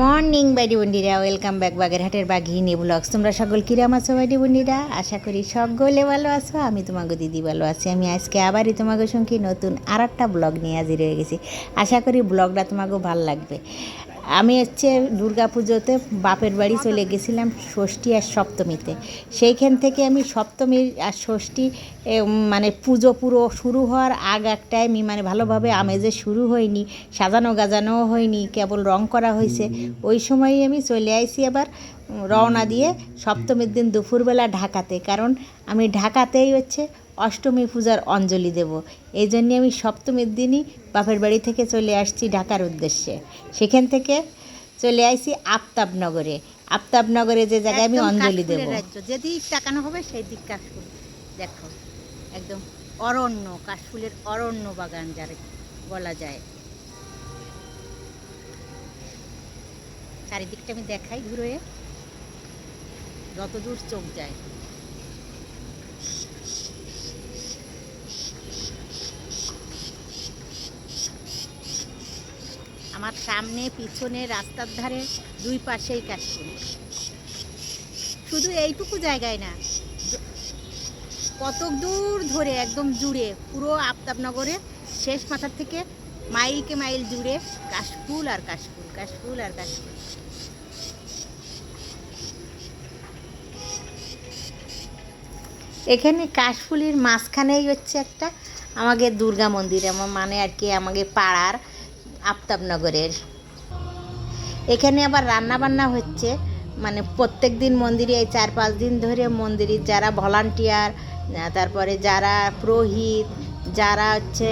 Morning বাইডি বন্ডিরা welcome back বাগেরহাটের বাঘিনী ব্লগস। তোমরা সকল কিরাম আছো বাইডি বন্ডিরা আশা করি সকলে ভালো আছো, আমি তোমাকে দিদি ভালো আছি। আমি আজকে আবারই তোমাকে সঙ্গে নতুন আর একটা ব্লগ নিয়ে হাজির হয়ে গেছি। আশা করি ব্লগটা তোমাকেও ভালো লাগবে। আমি হচ্ছে দুর্গা পুজোতে বাপের বাড়ি চলে গেছিলাম ষষ্ঠী আর সপ্তমীতে। সেইখান থেকে আমি সপ্তমীর আর ষষ্ঠী মানে পুজো পুরো শুরু হওয়ার আগ এক টাইমই মানে ভালোভাবে আমেজে শুরু হয়নি, সাজানো গাজানোও হয়নি, কেবল রং করা হয়েছে। ওই সময়ই আমি চলে আইছি আবার রওনা দিয়ে সপ্তমীর দিন দুপুরবেলা ঢাকাতে। কারণ আমি ঢাকাতেই হচ্ছে অষ্টমী পূজার অঞ্জলি দেব। এই জন্যে আমি সপ্তমীর দিনই বাপের বাড়ি থেকে চলে আসছি ঢাকার উদ্দেশ্যে। সেখান থেকে চলে আসছি আফতাবনগরে। আফতাবনগরে যে জায়গায় আমি অঞ্জলি দেব। যেদিক তাকানো হবে সেই দিক কাশফুল। দেখো একদম অরণ্য কাশফুলের অরণ্য বাগান যার বলা যায়। চারিদিকটা আমি দেখাই ঘুরে। যতদূর চোখ যায়। আমার সামনে, পিছনে, রাস্তার ধারে, দুই পাশেই কাশফুল। শুধু এইটুকু জায়গায় না দ- কত দূর ধরে, একদম জুড়ে, পুরো আফতাবনগরে শেষ মাথার থেকে মাইলকে মাইল জুড়ে কাশফুল আর কাশফুল কাশফুল আর কাশফুল। এখানে কাশফুলির মাঝখানেই হচ্ছে একটা আমাদের দুর্গা মন্দির, আমার মানে আর কি আমাদের পাড়ার আফতাবনগরের। এখানে আবার রান্না বান্না হচ্ছে। মানে প্রত্যেক দিন মন্দিরে এই চার পাঁচ দিন ধরে মন্দিরে যারা ভলান্টিয়ার তারপরে যারা পুরোহিত যারা হচ্ছে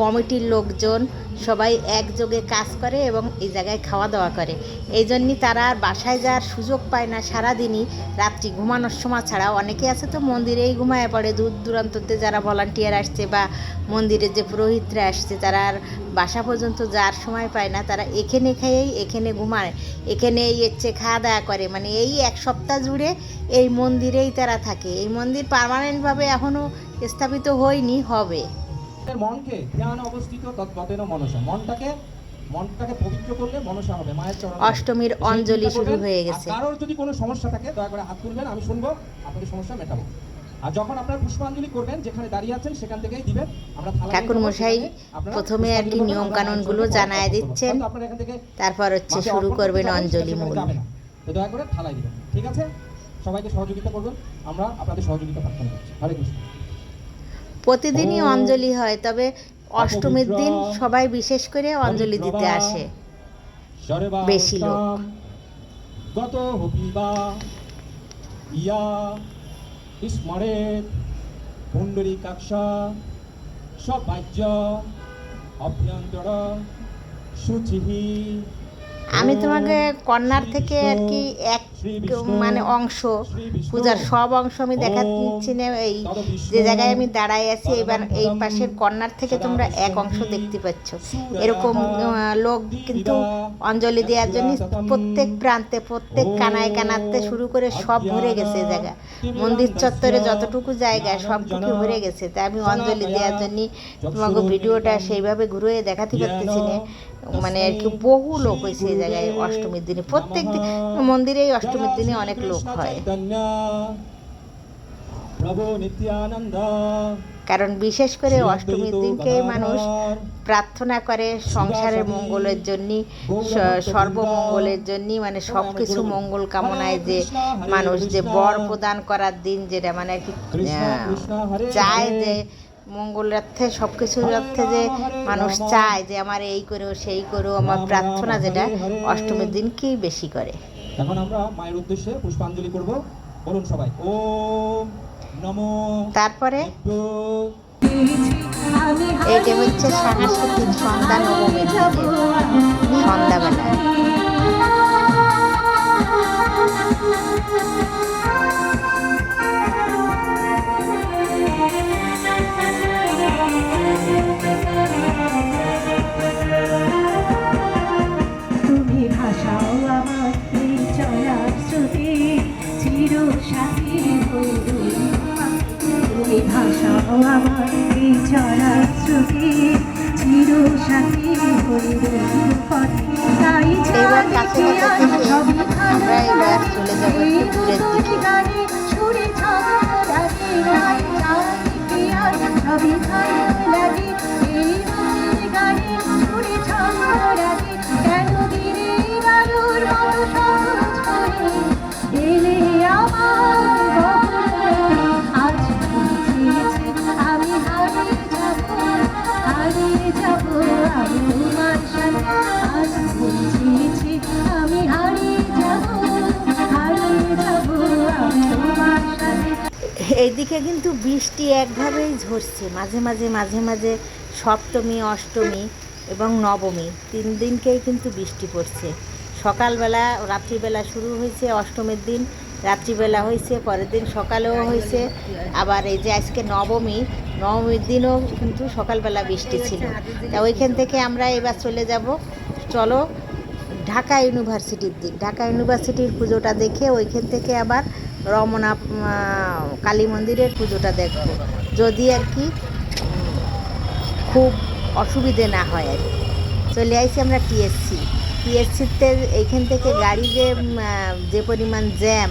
কমিটির লোকজন সবাই একযোগে কাজ করে এবং এই জায়গায় খাওয়া দাওয়া করে। এই জন্যই তারা আর বাসায় যাওয়ার সুযোগ পায় না সারাদিনই রাত্রি ঘুমানোর সময় ছাড়া। অনেকে আছে তো মন্দিরেই ঘুমায় পড়ে। দূর দূরান্ততে যারা ভলান্টিয়ার আসছে বা মন্দিরের যে পুরোহিতরা আসছে, তারা আর বাসা পর্যন্ত যাওয়ার সময় পায় না। তারা এখানে খেয়েই এখানে ঘুমায়। এখানেই হচ্ছে খাওয়া দাওয়া করে। মানে এই এক সপ্তাহ জুড়ে এই মন্দিরেই তারা থাকে। এই মন্দির পার্মানেন্টভাবে এখনও স্থাপিত হয়নি হবে। মনকে ধ্যান অবস্থিত তৎপদেন মনসা। মনটাকে মনটাকে পবিত্র করলে মনসা হবে মায়ের চরণে। অষ্টমীর অঞ্জলি শুরু হয়ে গেছে। কারোর যদি কোনো সমস্যা থাকে দয়া করে হাত তুলবেন আমি শুনব আপনাদের সমস্যা মেটাবো। আর যখন আপনারা পুষ্পাঞ্জলি করবেন যেখানে দাঁড়িয়ে আছেন সেখান থেকেই দিবেন। আমরা ঠাকুর মশাই প্রথমে আর কি নিয়ম কানুনগুলো মায়ের জানায় দিচ্ছেন। আপনারা এখান থেকে তারপর হচ্ছে শুরু করবেন অঞ্জলি মূল। দয়া করে থালাই দিবেন। ঠিক আছে? সবাইকে সহযোগিতা করবেন। আমরা আপনাদের সহযোগিতা প্রার্থনা করছি। হরে কৃষ্ণ। প্রতিদিনই অঞ্জলি হয় তবে অষ্টমীর দিন সবাই বিশেষ করে অঞ্জলি দিতে আসে। বেশি লোক। ইয়া স্মরেত পুণ্ডরী কাক্ষা সবাজ্য অভ্যন্তর শুচিহি আমি তোমাকে কন্যার থেকে আর কি এক মানে অংশ, পূজার সব অংশ আমি দেখাচ্ছি না, এই যে জায়গায় আমি দাঁড়াই আছি, এবার এই পাশের কন্যার থেকে তোমরা এক অংশ দেখতে পাচ্ছ। এরকম লোক কিন্তু অঞ্জলি দেওয়ার জন্য প্রত্যেক প্রান্তে, প্রত্যেক কানায় কানাতে শুরু করে সব ভরে গেছে জায়গা। মন্দির চত্বরে যতটুকু জায়গা সবটুকু ভরে গেছে। তাই আমি অঞ্জলি দেওয়ার জন্য তোমাকে ভিডিওটা সেইভাবে ঘুরে দেখাতে পারতেছি না। মানে আর কি বহু লোক হয়েছে এই জায়গায় অষ্টমীর দিনে। প্রত্যেক দিন মন্দিরে এই অষ্টমীর দিনে অনেক লোক হয়। কারণ বিশেষ করে অষ্টমীর দিনকে মানুষ প্রার্থনা করে সংসারের মঙ্গলের জন্য সর্বমঙ্গলের জন্য মানে সব কিছু মঙ্গল কামনায় যে মানুষ যে বর প্রদান করার দিন যেটা মানে চায় যে মঙ্গলার্থে সব কিছুর অর্থে যে মানুষ চায় যে আমার এই করো সেই করো আমার প্রার্থনা যেটা অষ্টমীর দিনকেই বেশি করে। এখন আমরা মায়ের উদ্দেশ্যে পুষ্পাঞ্জলি করব। বলুন সবাই ওম নমো তারপরে? এইটা হচ্ছে সাংস্কৃতিক সন্ধ্যা নবমীর সন্ধ্যাবেলা। ভাষাও আমার এই চলার শ্রুতি চির সাথী হইল পথে তাই আমরা এবার চলে যাব দিকে। এইদিকে কিন্তু বৃষ্টি একভাবেই ঝরছে। মাঝে মাঝে মাঝে মাঝে সপ্তমী, অষ্টমী এবং নবমী তিন দিনকেই কিন্তু বৃষ্টি পড়ছে। সকালবেলা, রাত্রিবেলা শুরু হয়েছে অষ্টমীর দিন, রাত্রিবেলা হয়েছে, পরের দিন সকালেও হয়েছে। আবার এই যে আজকে নবমী, নবমীর দিনও কিন্তু সকালবেলা বৃষ্টি ছিল। তা ওইখান থেকে আমরা এবার চলে যাব। চলো ঢাকা ইউনিভার্সিটির দিক। ঢাকা ইউনিভার্সিটির পুজোটা দেখে ওইখান থেকে আবার রমনা কালী মন্দিরের পুজোটা দেখব। যদি আর কি, খুব অসুবিধে না হয় আর। চলে আইছি আমরা টিএসসি টিএসসিতে এইখান থেকে গাড়ি যে যে পরিমাণ জ্যাম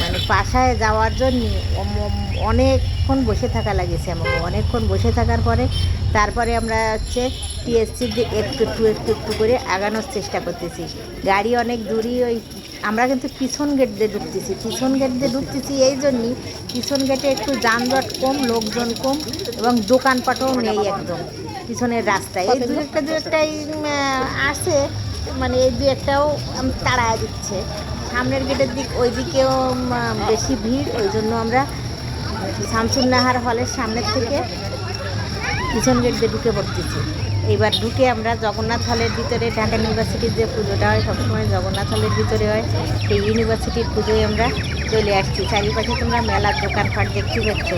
মানে পাশায় যাওয়ার জন্য অনেকক্ষণ বসে থাকা লাগেছে আমাকে। অনেকক্ষণ বসে থাকার পরে তারপরে আমরা হচ্ছে টিএসসির দিয়ে একটু একটু একটু একটু করে আগানোর চেষ্টা করতেছি। গাড়ি অনেক দূরই ওই আমরা কিন্তু পিছন গেট দিয়ে ঢুকতেছি, পিছন গেট দিয়ে ঢুকতেছি এই জন্যই পিছন গেটে একটু যানজট কম, লোকজন কম এবং দোকানপাটও নেই একদম, পিছনের রাস্তায়। এই দু একটা, দু একটাই আসে মানে এই দু একটাও তাড়ায় দিচ্ছে। সামনের গেটের দিক ওই দিকেও বেশি ভিড়, ওই জন্য আমরা শামসুন্নাহার হলের সামনের থেকে পিছন গেট দিয়ে ঢুকে পড়তেছি। এইবার ঢুকে আমরা জগন্নাথ হলের ভিতরে, ঢাকা ইউনিভার্সিটির যে পুজোটা হয়, সবসময় জগন্নাথ হলের ভিতরে হয়। সেই ইউনিভার্সিটির পুজোয় আমরা চলে আসছি। চারিপাশে তোমরা মেলার দোকানপাট দেখতে পাচ্ছ।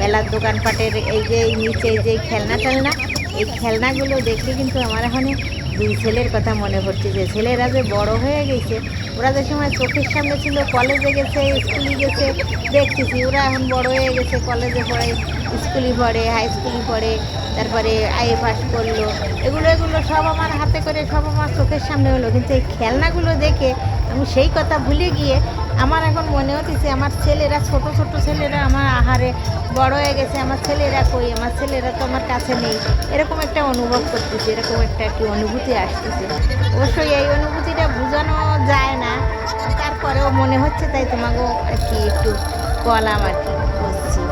মেলার দোকানপাটের এই যে, এই নিচে যে খেলনা টেলনা এই খেলনাগুলো দেখে কিন্তু আমার এখানে দুই ছেলের কথা মনে পড়ছে যে, ছেলেরা যে বড় হয়ে গেছে ওরা যে সময় চোখের সামনে ছিল কলেজে গেছে স্কুলে গেছে, দেখতেছি, ওরা এখন বড় হয়ে গেছে কলেজে পড়ে স্কুলে পড়ে হাই স্কুলে পড়ে, তারপরে আইএ পাস করল। এগুলো এগুলো সব আমার হাতে করে, সব আমার চোখের সামনে হলো। কিন্তু এই খেলনাগুলো দেখে আমি সেই কথা ভুলে গিয়ে আমার এখন মনে হতেছে, আমার ছেলেরা, ছোট ছোট ছেলেরা আমার আহারে বড় হয়ে গেছে, আমার ছেলেরা কই? আমার ছেলেরা তো আমার কাছে নেই। এরকম একটা অনুভব করতেছে, এরকম একটা কি অনুভূতি আসতেছে। অবশ্যই এই অনুভূতিটা বোঝানো যায় না। তারপরেও মনে হচ্ছে, তাই তোমাকেও আর কি একটু কলাম আর কি বুঝছি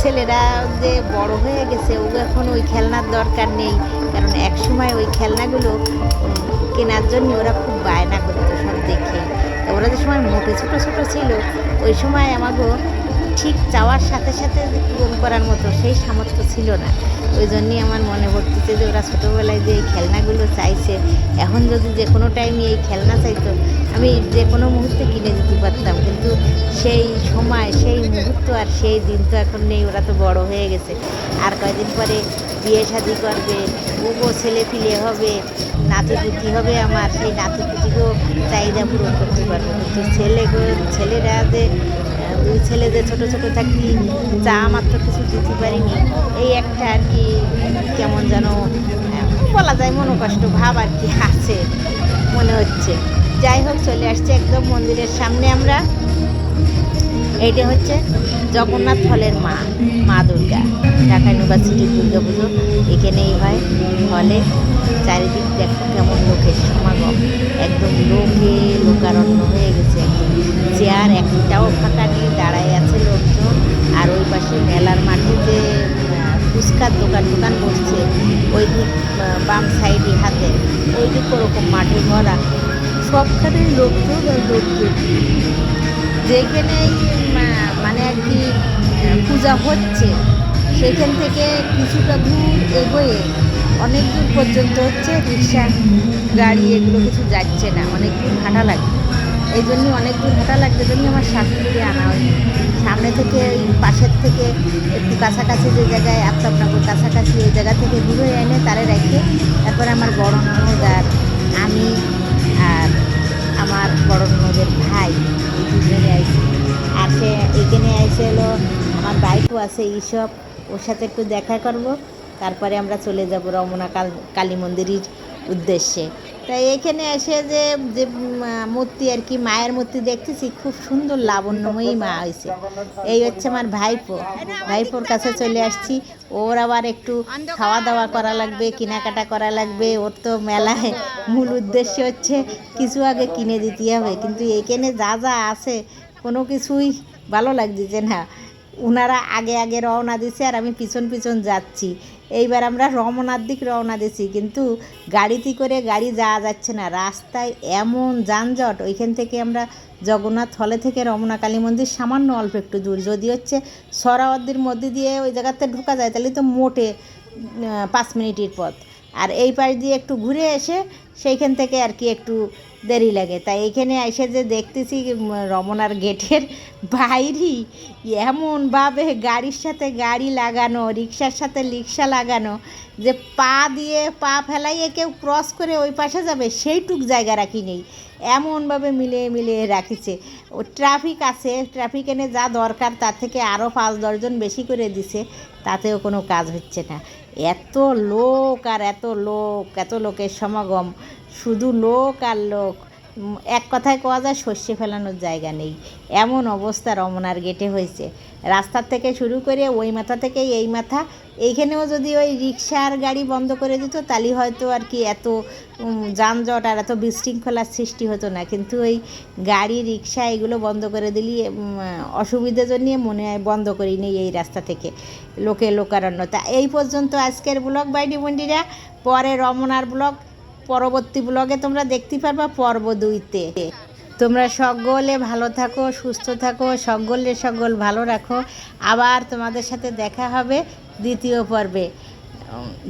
ছেলেরা যে বড় হয়ে গেছে ও এখন ওই খেলনার দরকার নেই। কারণ এক সময় ওই খেলনাগুলো কেনার জন্য ওরা খুব বায়না করতো সব দেখে। ওরা যে সময় মোটে ছোটো ছোটো ছিল, ওই সময় আমাগো ঠিক চাওয়ার সাথে সাথে পূরণ করার মতো সেই সামর্থ্য ছিল না। ওই জন্যই আমার মনে পড়তেছে যে ওরা ছোটোবেলায় যে এই খেলনাগুলো চাইছে, এখন যদি যে কোনো টাইমে এই খেলনা চাইতো, আমি যে কোনো মুহূর্তে কিনে দিতে পারতাম। কিন্তু সেই সময়, সেই মুহূর্ত আর সেই দিন তো এখন নেই, ওরা তো বড় হয়ে গেছে। আর কয়দিন পরে বিয়ে শাদি করবে ওগো ছেলে পিলে হবে নাতি পুতি হবে আমার, সেই নাতি পুতিকেও চাহিদা পূরণ করতে পারব। কিন্তু ছেলে ছেলেরা যে দুই ছেলে যে ছোটো ছোটো থাকি চা মাত্র কিছু দিতে পারিনি। এই একটা আর কি, কেমন যেন বলা যায় মনোকষ্ট ভাব আর কি আছে, মনে হচ্ছে। যাই হোক, চলে আসছে একদম মন্দিরের সামনে আমরা। এইটা হচ্ছে জগন্নাথ হলের মা মা দুর্গা, ঢাকা ইউনিভার্সিটির দুর্গা পুজো এখানেই হয় হলে। চারিদিক দেখো কেমন লোকের সমাগম। একদম লোকে লোকারণ্য হয়ে গেছে। একদম চেয়ার একটাও ফাঁকা নেই দাঁড়ায় আছে লোকজন আর ওই পাশে মেলার মাঠে যে আহ, ফুচকার দোকান দোকান বসছে ওই দিক আহ, সাইডে হাতে ওই যে ওরকম মাঠে ভরা। সবখানে লোকজন আর লোকজন। যেখানেই মানে আর কি, পূজা হচ্ছে, সেখান থেকে কিছুটা দূর এগোয়ে অনেক দূর পর্যন্ত হচ্ছে রিক্সা, গাড়ি, এগুলো কিছু যাচ্ছে না। অনেক দূর হাঁটা লাগে এই জন্য অনেক দূর হাঁটা লাগবে জন্য আমার শাশুড়িকে আনা হয়। সামনে থেকে ওই পাশের থেকে একটু কাছাকাছি যে জায়গায় আফতাবনগর কাছাকাছি ওই জায়গা থেকে ঘুরে এনে তারে রেখে তারপরে আমার বড় ননদ আর আমি আর আমার বড় ননদের ভাই এই দুজনে আইছে। আর সে এখানে আইসে হলো আমার বাইকও আছে এইসব ওর সাথে একটু দেখা করব, তারপরে আমরা চলে যাব রমনা কাল, কালী মন্দিরের উদ্দেশ্যে। তাই এখানে এসে যে যে মূর্তি আর কি, মায়ের মূর্তি দেখতেছি, খুব সুন্দর লাবণ্যময়ী মা হয়েছে এই হচ্ছে আমার ভাইপো। ভাইপোর কাছে চলে আসছি। ওর আবার একটু খাওয়া দাওয়া করা লাগবে, কেনাকাটা করা লাগবে। ওর তো মেলায় মূল উদ্দেশ্য হচ্ছে কিছু আগে কিনে দিতে হবে। কিন্তু এখানে যা যা আছে, কোনো কিছুই ভালো লাগছে যে না। ওনারা আগে আগে রওনা দিছে আর আমি পিছন পিছন যাচ্ছি। এইবার আমরা রমনার দিক রওনা দিছি, কিন্তু গাড়িতে করে গাড়ি যাওয়া যাচ্ছে না। রাস্তায় এমন যানজট, ওইখান থেকে আমরা জগন্নাথ হলে থেকে রমনা কালী মন্দির সামান্য অল্প একটু দূর। যদি হচ্ছে সরাওয়ার্দির মধ্যে দিয়ে ওই জায়গাতে ঢোকা যায়, তাহলে তো মোটে পাঁচ মিনিটের পথ। আর এই পাশ দিয়ে একটু ঘুরে এসে সেইখান থেকে আর কি একটু দেরি লাগে। তাই এইখানে এসে যে দেখতেছি রমনার গেটের বাইরেই এমনভাবে গাড়ির সাথে গাড়ি লাগানো, রিক্সার সাথে রিক্সা লাগানো, যে পা দিয়ে পা ফেলাইয়ে কেউ ক্রস করে ওই পাশে যাবে, সেইটুক জায়গা রাখি নেই। এমনভাবে মিলিয়ে মিলিয়ে রাখিছে। ও ট্রাফিক আছে, ট্রাফিক এনে যা দরকার তার থেকে আরও পাঁচ দশজন বেশি করে দিছে, তাতেও কোনো কাজ হচ্ছে না। এত লোক আর এত লোক, এত লোকের সমাগম। শুধু লোক আর লোক। এক কথায় কওয়া যায় সর্ষে ফেলানোর জায়গা নেই। এমন অবস্থা রমনার গেটে হয়েছে। রাস্তার থেকে শুরু করে ওই মাথা থেকে এই মাথা। এইখানেও যদি ওই রিক্সার গাড়ি বন্ধ করে দিত তাহলে হয়তো আর কি এত যানজট আর এত বিশৃঙ্খলার সৃষ্টি হতো না। কিন্তু ওই গাড়ি রিক্সা এগুলো বন্ধ করে দিলি উম, অসুবিধার জন্য মনে হয় বন্ধ করি নেই এই রাস্তা থেকে লোকে লোকারণ্য। তা এই পর্যন্ত আজকের ব্লগ বাইডি বন্ডিরা পরে রমনার ব্লগ পরবর্তী ব্লগে তোমরা দেখতে পারবা পর্ব দুইতে। তোমরা সকলে ভালো থাকো, সুস্থ থাকো, সকলে সকল ভালো রাখো। আবার তোমাদের সাথে দেখা হবে দ্বিতীয় পর্বে।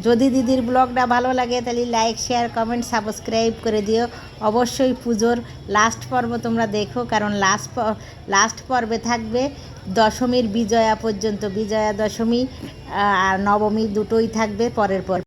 যদি দিদির ব্লগটা ভালো লাগে, তাহলে লাইক শেয়ার কমেন্ট সাবস্ক্রাইব করে দিও। অবশ্যই পুজোর লাস্ট পর্ব তোমরা দেখো, কারণ লাস্ট লাস্ট পর্বে থাকবে দশমীর বিজয়া পর্যন্ত, বিজয়া দশমী আর নবমী দুটোই থাকবে পরের পর